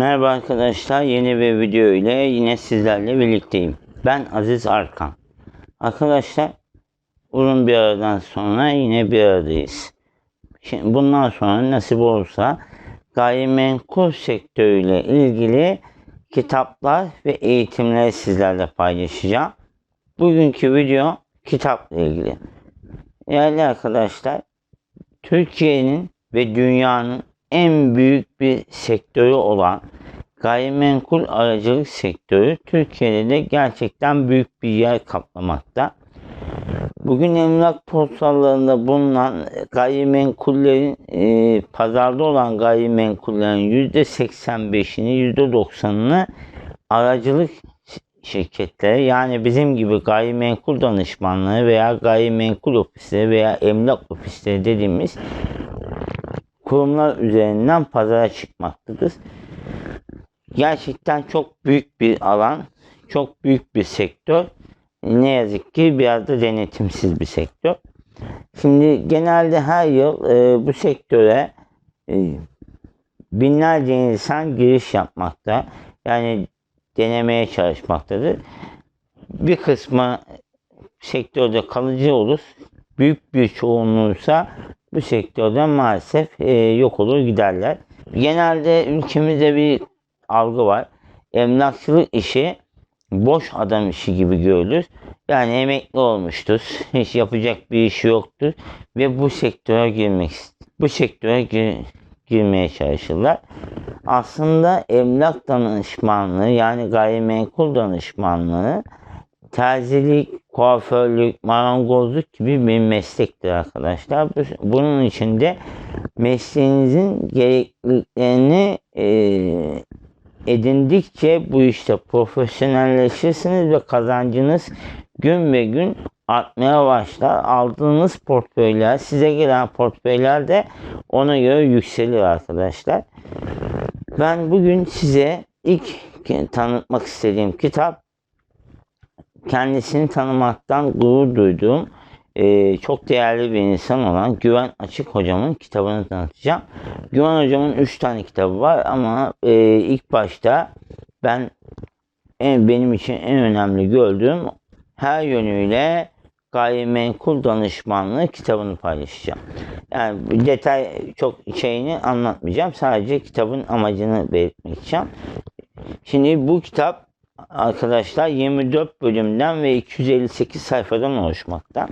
Merhaba arkadaşlar yeni bir video ile yine sizlerle birlikteyim. Ben Aziz Arkan. Arkadaşlar uzun bir aradan sonra yine bir aradayız. Şimdi bundan sonra nasip olursa gayrimenkul sektörüyle ilgili kitaplar ve eğitimleri sizlerle paylaşacağım. Bugünkü video kitapla ilgili. Değerli arkadaşlar Türkiye'nin ve dünyanın en büyük bir sektörü olan gayrimenkul aracılık sektörü Türkiye'de de gerçekten büyük bir yer kaplamakta. Bugün emlak portallarında bulunan gayrimenkullerin e, pazarda olan gayrimenkullerin %85'ini %90'ını aracılık şirketleri yani bizim gibi gayrimenkul danışmanlığı veya gayrimenkul ofisleri veya emlak ofisleri dediğimiz kurumlar üzerinden pazara çıkmaktadır. Gerçekten çok büyük bir alan, çok büyük bir sektör. Ne yazık ki biraz da denetimsiz bir sektör. Şimdi genelde her yıl e, bu sektöre e, binlerce insan giriş yapmakta. Yani denemeye çalışmaktadır. Bir kısmı sektörde kalıcı olur. Büyük bir çoğunluğuysa bu sektörden maalesef e, yok olur giderler. Genelde ülkemizde bir algı var. Emlakçılık işi boş adam işi gibi görülür. Yani emekli olmuştur. Hiç yapacak bir işi yoktur. Ve bu sektöre girmek bu sektöre gir, girmeye çalışırlar. Aslında emlak danışmanlığı yani gayrimenkul danışmanlığı terzilik, kuaförlük, marangozluk gibi bir meslektir arkadaşlar. Bunun içinde mesleğinizin gerekliliklerini e, edindikçe bu işte profesyonelleşirsiniz ve kazancınız gün ve gün artmaya başlar. Aldığınız portföyler, size gelen portföyler de ona göre yükselir arkadaşlar. Ben bugün size ilk tanıtmak istediğim kitap kendisini tanımaktan gurur duyduğum e, çok değerli bir insan olan Güven Açık hocamın kitabını tanıtacağım. Güven hocamın 3 tane kitabı var ama e, ilk başta ben en, benim için en önemli gördüğüm her yönüyle gayrimenkul danışmanlığı kitabını paylaşacağım. Yani detay çok şeyini anlatmayacağım. Sadece kitabın amacını belirtmek için. Şimdi bu kitap arkadaşlar 24 bölümden ve 258 sayfadan oluşmakta.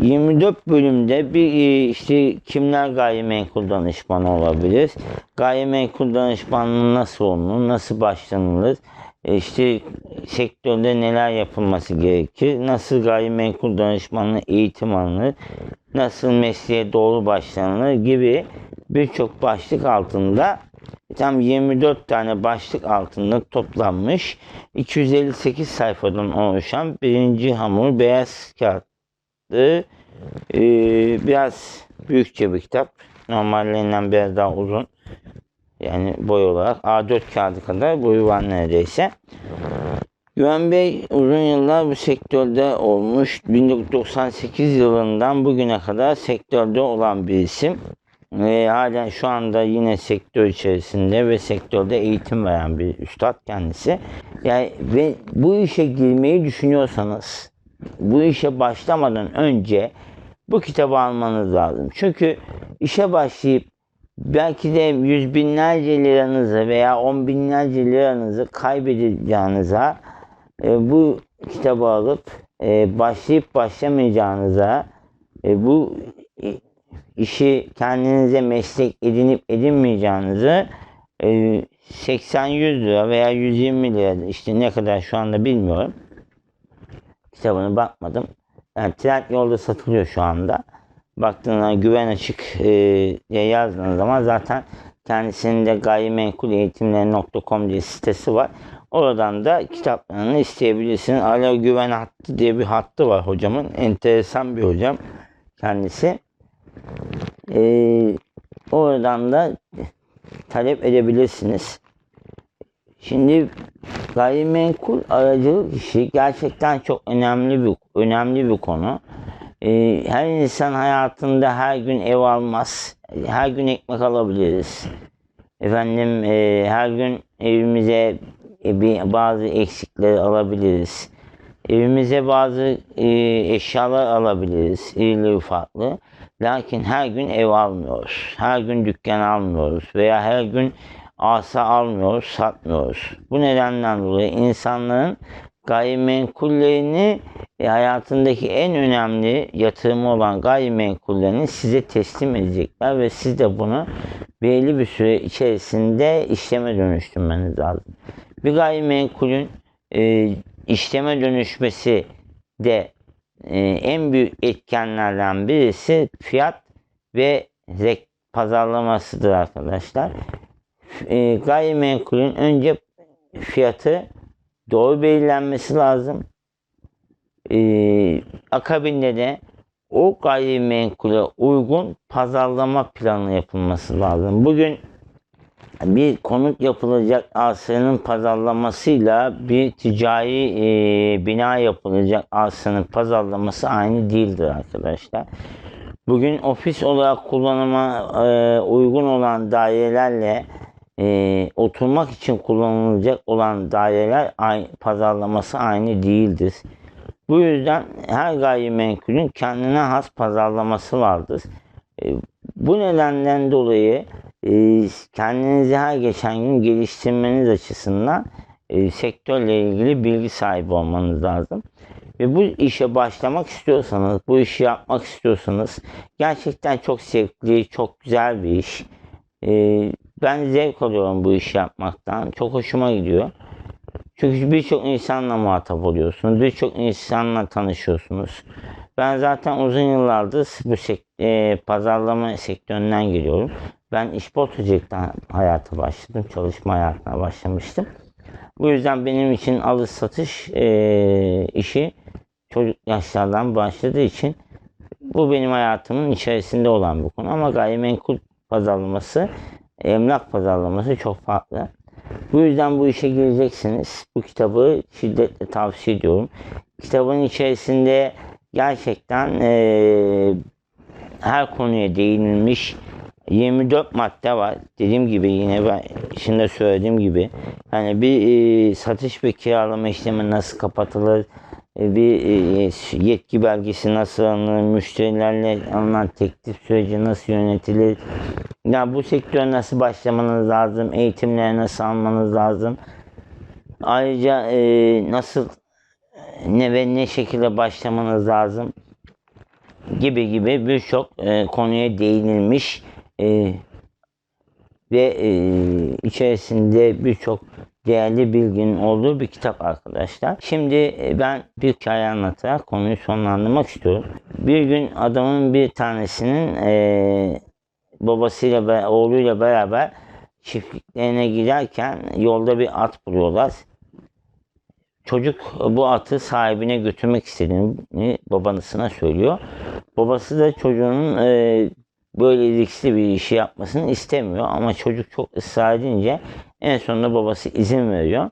24 bölümde bir e, işte kimler gayrimenkul danışmanı olabilir? Gayrimenkul danışmanlığı nasıl olunur? Nasıl başlanılır? E, işte sektörde neler yapılması gerekir? Nasıl gayrimenkul danışmanlığı eğitim alınır? Nasıl mesleğe doğru başlanılır gibi birçok başlık altında tam 24 tane başlık altında toplanmış 258 sayfadan oluşan birinci hamur beyaz kağıtlı e, biraz büyükçe bir kitap. Normallerinden biraz daha uzun. Yani boy olarak A4 kağıdı kadar boyu var neredeyse. Güven Bey uzun yıllar bu sektörde olmuş. 1998 yılından bugüne kadar sektörde olan bir isim ve halen şu anda yine sektör içerisinde ve sektörde eğitim veren bir üstad kendisi. Yani ve bu işe girmeyi düşünüyorsanız bu işe başlamadan önce bu kitabı almanız lazım. Çünkü işe başlayıp belki de yüz binlerce liranızı veya on binlerce liranızı kaybedeceğinize e, bu kitabı alıp e, başlayıp başlamayacağınıza e, bu işi kendinize meslek edinip edinmeyeceğinizi 80-100 e, lira veya 120 lira işte ne kadar şu anda bilmiyorum. Kitabını bakmadım. Yani trend yolda satılıyor şu anda. Baktığında güven açık e, yazdığınız zaman zaten kendisinin de gayrimenkul eğitimleri.com diye sitesi var. Oradan da kitaplarını isteyebilirsiniz. Alo Güven Hattı diye bir hattı var hocamın. Enteresan bir hocam kendisi. Ee, oradan da talep edebilirsiniz. Şimdi gayrimenkul aracılık işi gerçekten çok önemli bir önemli bir konu. Ee, her insan hayatında her gün ev almaz. Her gün ekmek alabiliriz. Efendim e, her gün evimize e, bir, bazı eksikleri alabiliriz. Evimize bazı e, eşyalar alabiliriz, irili ufaklı. Lakin her gün ev almıyoruz. Her gün dükkan almıyoruz veya her gün arsa almıyoruz, satmıyoruz. Bu nedenden dolayı insanların gayrimenkullerini e, hayatındaki en önemli yatırımı olan gayrimenkullerini size teslim edecekler ve siz de bunu belli bir süre içerisinde işleme dönüştürmeniz lazım. Bir gayrimenkulün e, işleme dönüşmesi de e, en büyük etkenlerden birisi fiyat ve zek pazarlamasıdır arkadaşlar. E, gayrimenkulün önce fiyatı doğru belirlenmesi lazım. E, akabinde de o gayrimenkule uygun pazarlama planı yapılması lazım. Bugün bir konut yapılacak arsanın pazarlamasıyla bir ticari e, bina yapılacak arsanın pazarlaması aynı değildir arkadaşlar. Bugün ofis olarak kullanıma e, uygun olan dairelerle e, oturmak için kullanılacak olan daireler aynı, pazarlaması aynı değildir. Bu yüzden her gayrimenkulün kendine has pazarlaması vardır. E, bu nedenden dolayı kendinizi her geçen gün geliştirmeniz açısından e, sektörle ilgili bilgi sahibi olmanız lazım. Ve bu işe başlamak istiyorsanız, bu işi yapmak istiyorsanız gerçekten çok zevkli, çok güzel bir iş. E, ben zevk alıyorum bu işi yapmaktan. Çok hoşuma gidiyor. Çünkü birçok insanla muhatap oluyorsunuz. Birçok insanla tanışıyorsunuz. Ben zaten uzun yıllardır bu sek- e, pazarlama sektöründen geliyorum. Ben işportacılıktan hayata başladım. Çalışma hayatına başlamıştım. Bu yüzden benim için alış satış e, işi çocuk yaşlardan başladığı için bu benim hayatımın içerisinde olan bir konu. Ama gayrimenkul pazarlaması, emlak pazarlaması çok farklı. Bu yüzden bu işe gireceksiniz. Bu kitabı şiddetle tavsiye ediyorum. Kitabın içerisinde gerçekten eee, her konuya değinilmiş 24 madde var. Dediğim gibi yine ben içinde söylediğim gibi yani bir eee, satış ve kiralama işlemi nasıl kapatılır, e, bir eee, yetki belgesi nasıl alınır, müşterilerle alınan teklif süreci nasıl yönetilir, ya bu sektör nasıl başlamanız lazım, eğitimleri nasıl almanız lazım, ayrıca eee, nasıl ne ve ne şekilde başlamanız lazım? Gibi gibi birçok e, konuya değinilmiş e, ve e, içerisinde birçok değerli bilginin olduğu bir kitap arkadaşlar. Şimdi e, ben bir hikaye anlatarak konuyu sonlandırmak istiyorum. Bir gün adamın bir tanesinin e, babasıyla ve oğluyla beraber çiftliklerine giderken yolda bir at buluyorlar. Çocuk bu atı sahibine götürmek istediğini babasına söylüyor. Babası da çocuğunun e, böyle riskli bir işi yapmasını istemiyor ama çocuk çok ısrar edince en sonunda babası izin veriyor.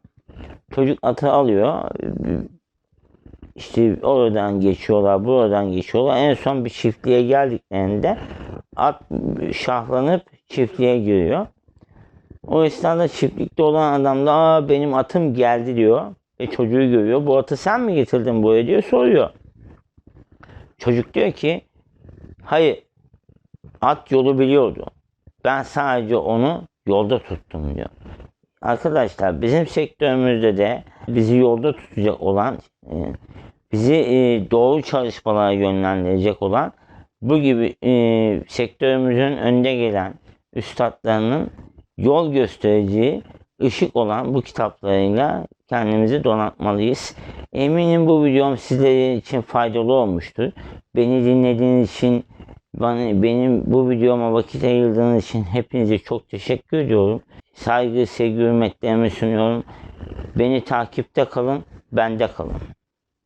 Çocuk atı alıyor. İşte oradan geçiyorlar, buradan geçiyorlar. En son bir çiftliğe geldiklerinde at şahlanıp çiftliğe giriyor. O esnada çiftlikte olan adam da Aa, benim atım geldi diyor. E çocuğu görüyor. Bu atı sen mi getirdin buraya diyor soruyor. Çocuk diyor ki hayır at yolu biliyordu. Ben sadece onu yolda tuttum diyor. Arkadaşlar bizim sektörümüzde de bizi yolda tutacak olan e, bizi e, doğru çalışmalara yönlendirecek olan bu gibi e, sektörümüzün önde gelen üstadlarının yol göstereceği ışık olan bu kitaplarıyla kendimizi donatmalıyız. Eminim bu videom sizler için faydalı olmuştur. Beni dinlediğiniz için, bana, benim bu videoma vakit ayırdığınız için hepinize çok teşekkür ediyorum. Saygı, sevgi, hürmetlerimi sunuyorum. Beni takipte kalın, bende kalın.